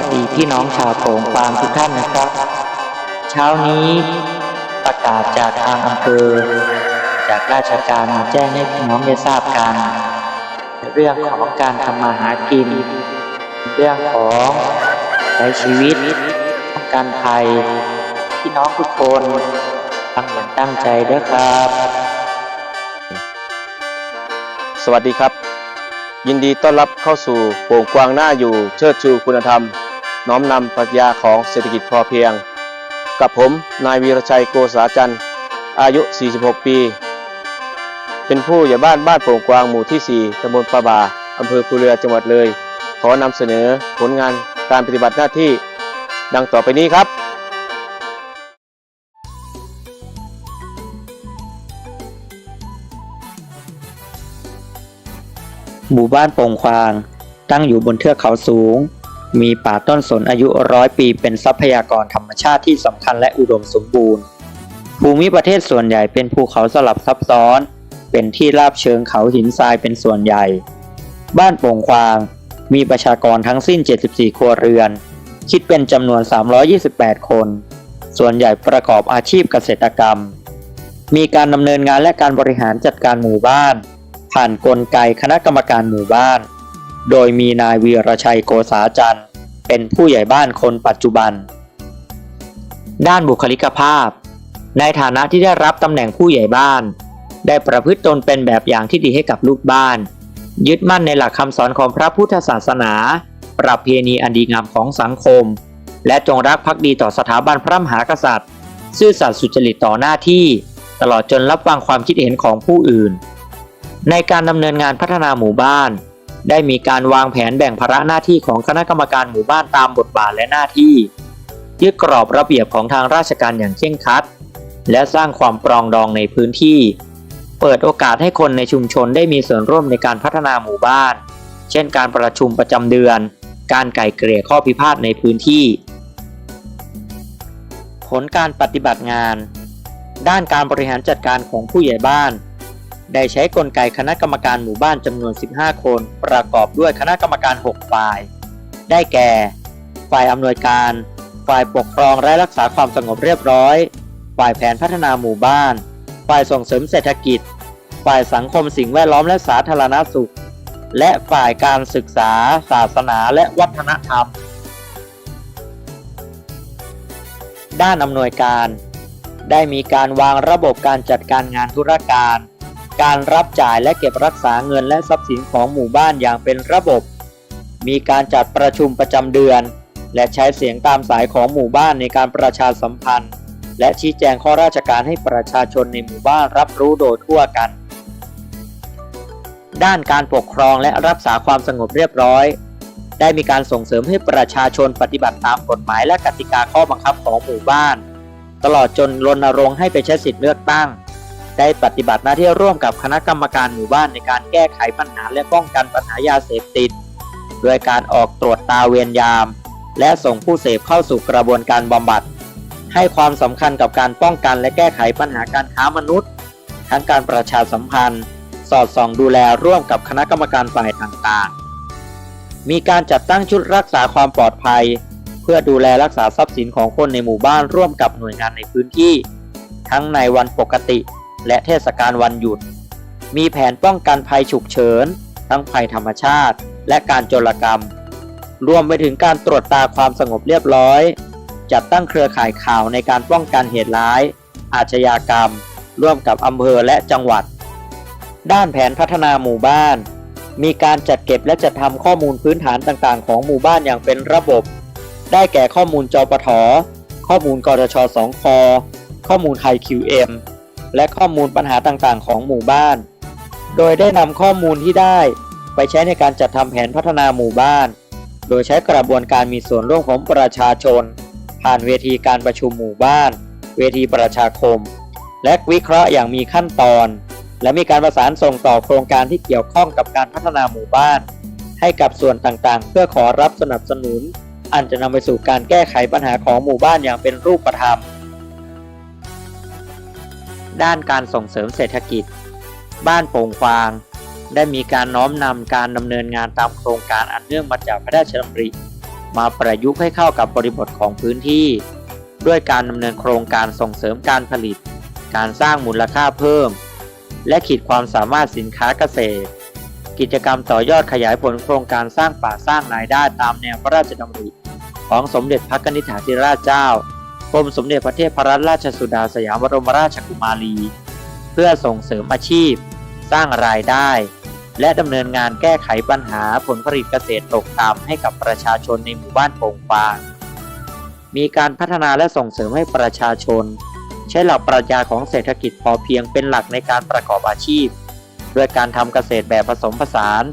วัสดีพี่น้องชาวโปงฟางทุกท่านนะครับ เช้านี้ประกาศจากทางอำเภอ จากราชการมาแจ้งให้พี่น้องได้ทราบกัน เรื่องของการทำมาหากิน เรื่องของใช้ชีวิตป้องกันภัยพี่น้องทุกคนตั้งเหมือนตั้งใจด้อครับ สวัสดีครับยินดีต้อนรับเข้าสู่โป่งกวางหน้าอยู่เชิดชูคุณธรรม น้อมนำปรัชญาของเศรษฐกิจพอเพียง กับผมนายวีรชัยโกษาจันทร์อายุ 46 ปี เป็นผู้ใหญ่บ้านบ้านโป่งกวางหมู่ที่ 4ตำบลปะบาอำเภอภูเรือจังหวัดเลย ขอนำเสนอผลงานการปฏิบัติหน้าที่ ดังต่อไปนี้ครับ หมู่บ้านโป่งควาง ตั้งอยู่บนเทือกเขาสูง มีป่าต้นสนอายุร้อยปีเป็นทรัพยากรธรรมชาติที่สำคัญและอุดมสมบูรณ์ ภูมิประเทศส่วนใหญ่เป็นภูเขาสลับซับซ้อน เป็นที่ราบเชิงเขาหินทรายเป็นส่วนใหญ่ บ้านโป่งควาง มีประชากรทั้งสิ้น 74 ครัวเรือน คิดเป็นจำนวน 328 คน ส่วนใหญ่ประกอบอาชีพเกษตรกรรม มีการดำเนินงานและการบริหารจัดการหมู่บ้าน ผ่านกลไกคณะกรรมการหมู่บ้าน โดยมีนายวีรชัยโกษาจันทร์ เป็นผู้ใหญ่บ้านคนปัจจุบัน ด้านบุคลิกภาพ ในฐานะที่ได้รับตำแหน่งผู้ใหญ่บ้าน ได้ประพฤติตนเป็นแบบอย่างที่ดีให้กับลูกบ้าน ยึดมั่นในหลักคำสอนของพระพุทธศาสนา ประเพณีอันดีงามของสังคม และจงรักภักดีต่อสถาบันพระมหากษัตริย์ ซื่อสัตย์สุจริตต่อหน้าที่ ตลอดจนรับฟังความคิดเห็นของผู้อื่น ในการดำเนินงานพัฒนาหมู่บ้าน ได้มีการวางแผนแบ่งภาระหน้าที่ของคณะกรรมการหมู่บ้านตามบทบาทและหน้าที่ ยึดกรอบระเบียบของทางราชการอย่างเคร่งครัด และสร้างความปรองดองในพื้นที่ เปิดโอกาสให้คนในชุมชนได้มีส่วนร่วมในการพัฒนาหมู่บ้าน เช่น การประชุมประจำเดือน การไก่เกลี่ยข้อพิพาทในพื้นที่ ผลการปฏิบัติงาน ด้านการบริหารจัดการของผู้ใหญ่บ้าน ได้ใช้กลไกคณะกรรมการหมู่บ้านจำนวน 15 คน ประกอบด้วยคณะกรรมการ 6 ฝ่าย ได้แก่ ฝ่ายอำนวยการ ฝ่ายปกครองและรักษาความสงบเรียบร้อย ฝ่ายแผนพัฒนาหมู่บ้าน ฝ่ายส่งเสริมเศรษฐกิจ ฝ่ายสังคมสิ่งแวดล้อมและสาธารณสุข และฝ่ายการศึกษา ศาสนาและวัฒนธรรม ด้านอำนวยการ ได้มีการวางระบบการจัดการงานธุรการ การรับจ่ายและเก็บรักษาเงินและทรัพย์สินของหมู่บ้านอย่างเป็นระบบ มีการจัดประชุมประจำเดือน และใช้เสียงตามสายของหมู่บ้านในการประชาสัมพันธ์ และชี้แจงข้อราชการให้ประชาชนในหมู่บ้านรับรู้โดยทั่วกัน ด้านการปกครองและรักษาความสงบเรียบร้อย ได้มีการส่งเสริมให้ประชาชนปฏิบัติตามกฎหมายและกติกาข้อบังคับของหมู่บ้าน ตลอดจนรณรงค์ให้ไปใช้สิทธิเลือกตั้ง ได้ปฏิบัติหน้าที่ร่วมกับคณะกรรมการหมู่บ้านในการแก้ไขปัญหาและป้องกันปัญหายาเสพติด โดยการออกตรวจตาเวรยาม และส่งผู้เสพเข้าสู่กระบวนการบำบัด ให้ความสำคัญกับการป้องกันและแก้ไขปัญหาการค้ามนุษย์ ทั้งการประชาสัมพันธ์ สอดส่องดูแลร่วมกับคณะกรรมการฝ่ายต่างๆ มีการจัดตั้งชุดรักษาความปลอดภัย เพื่อดูแลรักษาทรัพย์สินของคนในหมู่บ้านร่วมกับหน่วยงานในพื้นที่ ทั้งในวันปกติ และเทศกาลวันหยุด มีแผนป้องกันภัยฉุกเฉิน ทั้งภัยธรรมชาติ และการโจรกรรม รวมไปถึงการตรวจตาความสงบเรียบร้อย จัดตั้งเครือข่ายข่าวในการป้องกันเหตุร้าย อาชญากรรม ร่วมกับอำเภอและจังหวัด ด้านแผนพัฒนาหมู่บ้าน มีการจัดเก็บและจัดทำข้อมูลพื้นฐานต่างๆ ของหมู่บ้านอย่างเป็นระบบ ได้แก่ข้อมูลจปทข้อมูลกรช2คอข้อมูลไทย QM และข้อมูลปัญหาต่างๆ ของหมู่บ้าน โดยได้นำข้อมูลที่ได้ไปใช้ในการจัดทำแผนพัฒนาหมู่บ้าน โดยใช้กระบวนการมีส่วนร่วมของประชาชน ผ่านเวทีการประชุมหมู่บ้าน เวทีประชาคม และวิเคราะห์อย่างมีขั้นตอน และมีการประสานส่งต่อโครงการที่เกี่ยวข้องกับการพัฒนาหมู่บ้าน ให้กับส่วนต่างๆ เพื่อขอรับสนับสนุน อันจะนำไปสู่การแก้ไขปัญหาของหมู่บ้านอย่างเป็นรูปธรรม ด้านการส่งเสริมเศรษฐกิจ บ้านโป่งฟาง ได้มีการน้อมนำการดำเนินงานตามโครงการอันเนื่องมาจากพระราชดำริ มาประยุกต์ให้เข้ากับบริบทของพื้นที่ ด้วยการดำเนินโครงการส่งเสริมการผลิต การสร้างมูลค่าเพิ่ม และขีดความสามารถสินค้าเกษตร กิจกรรมต่อยอดขยายผลโครงการสร้างป่าสร้างรายได้ตามแนวพระราชดำริ ของสมเด็จพระนิธิธิราชเจ้า กรมสมเด็จพระเทพรัตนราชสุดาสยามบรมราชกุมารี เพื่อส่งเสริมอาชีพ สร้างรายได้ และดำเนินงานแก้ไขปัญหาผลผลิตเกษตรตกต่ำให้กับประชาชนในหมู่บ้านโป่งฟาง มีการพัฒนาและส่งเสริมให้ประชาชน ใช้หลักปรัชญาของเศรษฐกิจพอเพียงเป็นหลักในการประกอบอาชีพ ด้วยการทำเกษตรแบบผสมผสาน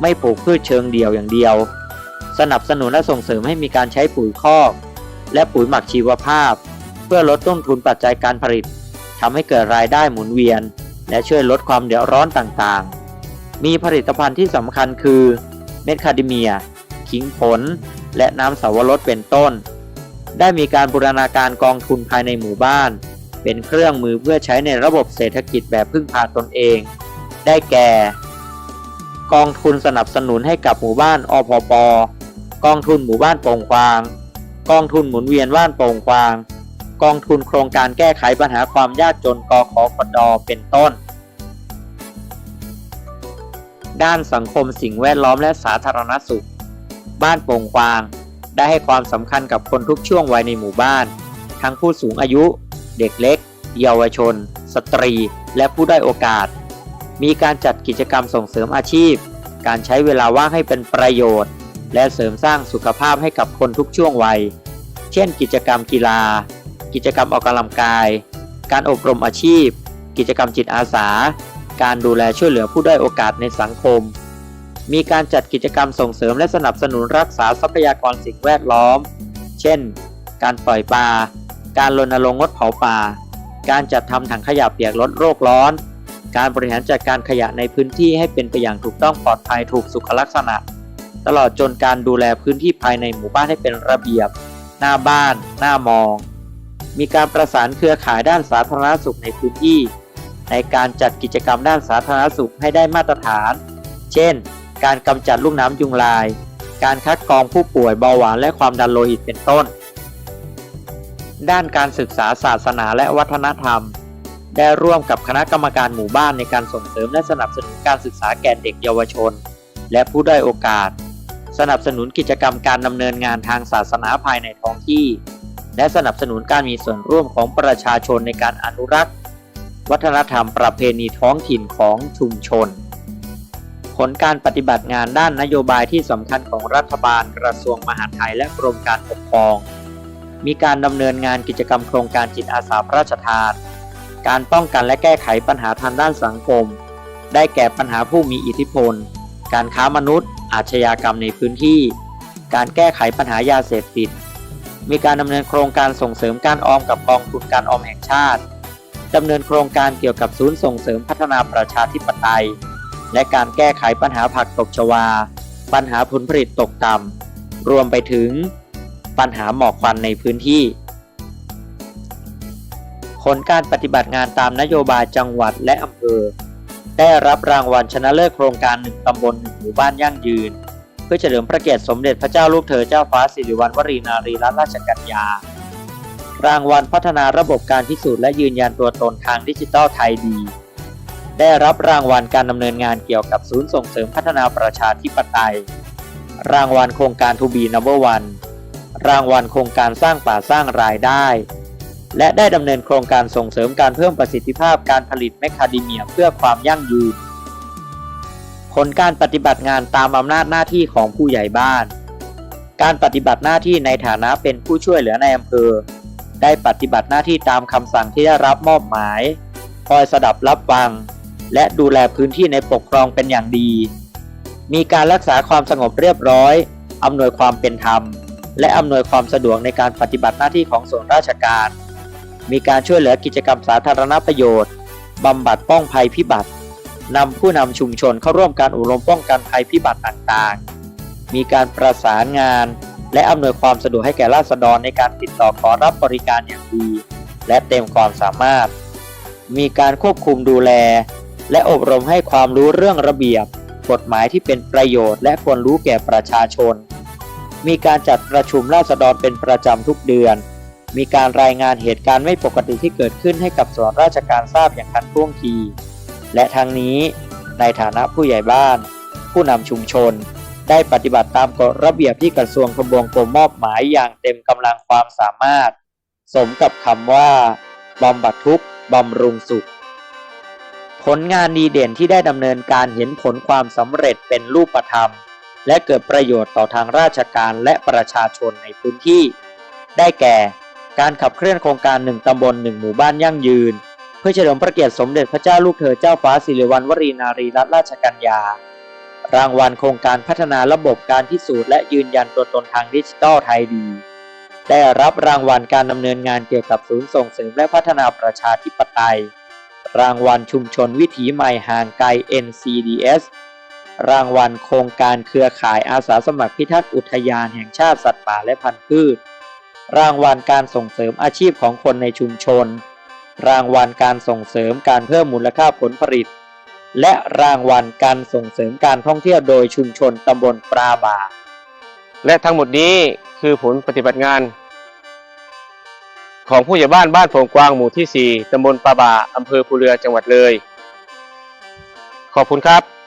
ไม่ปลูกพืชเชิงเดี่ยวอย่างเดียว สนับสนุนและส่งเสริมให้มีการใช้ปุ๋ยคอก และปุ๋ยหมักชีวภาพ เพื่อลดต้นทุนปัจจัยการผลิตทำให้เกิดรายได้หมุนเวียน และช่วยลดความเดือดร้อนต่างๆ มีผลิตภัณฑ์ที่สำคัญคือ เม็ดคาเดเมีย ขิงผล และน้ำสาวรสเป็นต้น ได้มีการบูรณาการกองทุนภายในหมู่บ้าน เป็นเครื่องมือเพื่อใช้ในระบบเศรษฐกิจแบบพึ่งพาตนเอง ได้แก่ กองทุนสนับสนุนให้กับหมู่บ้านอพปกองทุนหมู่บ้านโป่งควาง กองทุนหมุนเวียนบ้านโป่งควาง กองทุนโครงการแก้ไขปัญหาความยากจนกขอคดอเป็นต้น ด้านสังคมสิ่งแวดล้อมและสาธารณสุข บ้านโป่งควาง ได้ให้ความสำคัญกับคนทุกช่วงวัยในหมู่บ้าน ทั้งผู้สูงอายุ เด็กเล็ก เยาวชน สตรี และผู้ได้อยโอกาส มีการจัดกิจกรรมส่งเสริมอาชีพ การใช้เวลาว่างให้เป็นประโยชน์ และเสริมสร้างสุขภาพให้กับคนทุกช่วงวัย เช่น กิจกรรมกีฬา กิจกรรมออกกำลังกาย การอบรมอาชีพ กิจกรรมจิตอาสา การดูแลช่วยเหลือผู้ด้อยโอกาสในสังคม มีการจัดกิจกรรมส่งเสริมและสนับสนุนรักษาทรัพยากรสิ่งแวดล้อม เช่น การปล่อยปลา การรณรงค์งดเผาป่า การจัดทำถังขยะเปียกลดโรคร้อน การบริหารจัดการขยะในพื้นที่ให้เป็นไปอย่างถูกต้องปลอดภัยถูกสุขลักษณะ ตลอดจนการดูแลพื้นที่ภายในหมู่บ้านให้เป็นระเบียบ หน้าบ้าน หน้ามอง มีการประสานเครือข่ายด้านสาธารณสุขในพื้นที่ ในการจัดกิจกรรมด้านสาธารณสุขให้ได้มาตรฐาน เช่น การกำจัดลูกน้ำยุงลาย การคัดกรองผู้ป่วยเบาหวานและความดันโลหิตเป็นต้น ด้านการศึกษาศาสนาและวัฒนธรรม ได้ร่วมกับคณะกรรมการหมู่บ้านในการส่งเสริมและสนับสนุนการศึกษาแก่เด็กเยาวชน และผู้ด้อยโอกาส สนับสนุนกิจกรรมการดำเนินงานทางศาสนาภายในท้องที่ และสนับสนุนการมีส่วนร่วมของประชาชนในการอนุรักษ์ วัฒนธรรมประเพณีท้องถิ่นของชุมชน ผลการปฏิบัติงานด้านนโยบายที่สำคัญของรัฐบาลกระทรวงมหาดไทยและกรมการปกครอง มีการดำเนินงานกิจกรรมโครงการจิตอาสาพระราชทาน การป้องกันและแก้ไขปัญหาทางด้านสังคม ได้แก่ปัญหาผู้มีอิทธิพล การค้ามนุษย์ อาชญากรรมในพื้นที่ การแก้ไขปัญหายาเสพติด มีการดำเนินโครงการส่งเสริมการออมกับกองทุนการออมแห่งชาติดำเนินโครงการเกี่ยวกับศูนย์ส่งเสริมพัฒนาประชาธิปไตย และการแก้ไขปัญหาผักตกชวา ปัญหาผลผลิตตกต่ำรวมไปถึง ปัญหาหมอกควันในพื้นที่ ผลการปฏิบัติงานตามนโยบายจังหวัดและอำเภอ ได้รับรางวัลชนะเลิศโครงการหนึ่งตำบลหนึ่งหมู่บ้านยั่งยืน เพื่อเฉลิมพระเกียรติสมเด็จพระเจ้าลูกเธอเจ้าฟ้าสิริวัณวรีนารีรัตนราชกัญญารางวัลพัฒนาระบบการพิสูจน์และยืนยันตัวตนทางดิจิทัลไทยดี ได้รับรางวัลการดำเนินงานเกี่ยวกับศูนย์ส่งเสริมพัฒนาประชาธิปไตย รางวัลโครงการทูบีนัมเบอร์วันรางวัลโครงการสร้างป่าสร้างรายได้ และได้ดำเนินโครงการส่งเสริมการเพิ่มประสิทธิภาพการผลิตแมคคาเดเมียเพื่อความยั่งยืน ผลการปฏิบัติงานตามอำนาจหน้าที่ของผู้ใหญ่บ้าน การปฏิบัติหน้าที่ในฐานะเป็นผู้ช่วยเหลือในอำเภอ ได้ปฏิบัติหน้าที่ตามคำสั่งที่ได้รับมอบหมาย คอยสดับรับฟัง และดูแลพื้นที่ในปกครองเป็นอย่างดี มีการรักษาความสงบเรียบร้อย อำนวยความเป็นธรรม และอำนวยความสะดวกในการปฏิบัติหน้าที่ของส่วนราชการ มีการช่วยเหลือกิจกรรมสาธารณประโยชน์ บำบัดป้องภัยพิบัติ นำผู้นำชุมชนเข้าร่วมการอบรมป้องกันภัยพิบัติต่างๆ มีการประสานงาน และอำนวยความสะดวกให้แก่ราษฎรในการติดต่อขอรับบริการอย่างดี และเต็มความสามารถ มีการควบคุมดูแล และอบรมให้ความรู้เรื่องระเบียบ กฎหมายที่เป็นประโยชน์ และควรรู้แก่ประชาชน มีการจัดประชุมราษฎรเป็นประจำทุกเดือน มีการรายงานเหตุการณ์ไม่ปกติที่เกิดขึ้นให้กับส่วนราชการทราบอย่างทันท่วงที และทั้งนี้ในฐานะผู้ใหญ่บ้าน ผู้นำชุมชน ได้ปฏิบัติตามกฎระเบียบที่กระทรวงทบวงกรมมอบหมายอย่างเต็มกำลังความสามารถ สมกับคำว่าบำบัดทุกข์บำรุงสุข ผลงานดีเด่นที่ได้ดำเนินการเห็นผลความสำเร็จเป็นรูปธรรม และเกิดประโยชน์ต่อทางราชการและประชาชนในพื้นที่ ได้แก่ การขับเคลื่อนโครงการหนึ่งตำบลหนึ่งหมู่บ้านยั่งยืน เพื่อเฉลิมพระเกียรติสมเด็จพระเจ้าลูกเธอเจ้าฟ้าสิริวัณวรีนารีรัตนราชกัญญา รางวัลโครงการพัฒนาระบบการพิสูจน์และยืนยันตัวตนทางดิจิทัลไทยดี ได้รับรางวัลการดำเนินงานเกี่ยวกับศูนย์ส่งเสริมและพัฒนาประชาธิปไตย รางวัลชุมชนวิถีใหม่ห่างไกล NCDS รางวัลโครงการเครือข่ายอาสาสมัครพิทักษ์อุทยานแห่งชาติสัตว์ป่าและพันธุ์พืช รางวัลการส่งเสริมอาชีพของคนในชุมชน รางวัลการส่งเสริมการเพิ่มมูลค่าผลผลิต และรางวัลการส่งเสริมการท่องเที่ยวโดยชุมชนตำบลปราบา และทั้งหมดนี้คือผลปฏิบัติงาน ของผู้ใหญ่บ้านบ้านโป่งกวางหมู่ที่ 4ตำบลปาบาอำเภอภูเรือจังหวัดเลย ขอบคุณครับ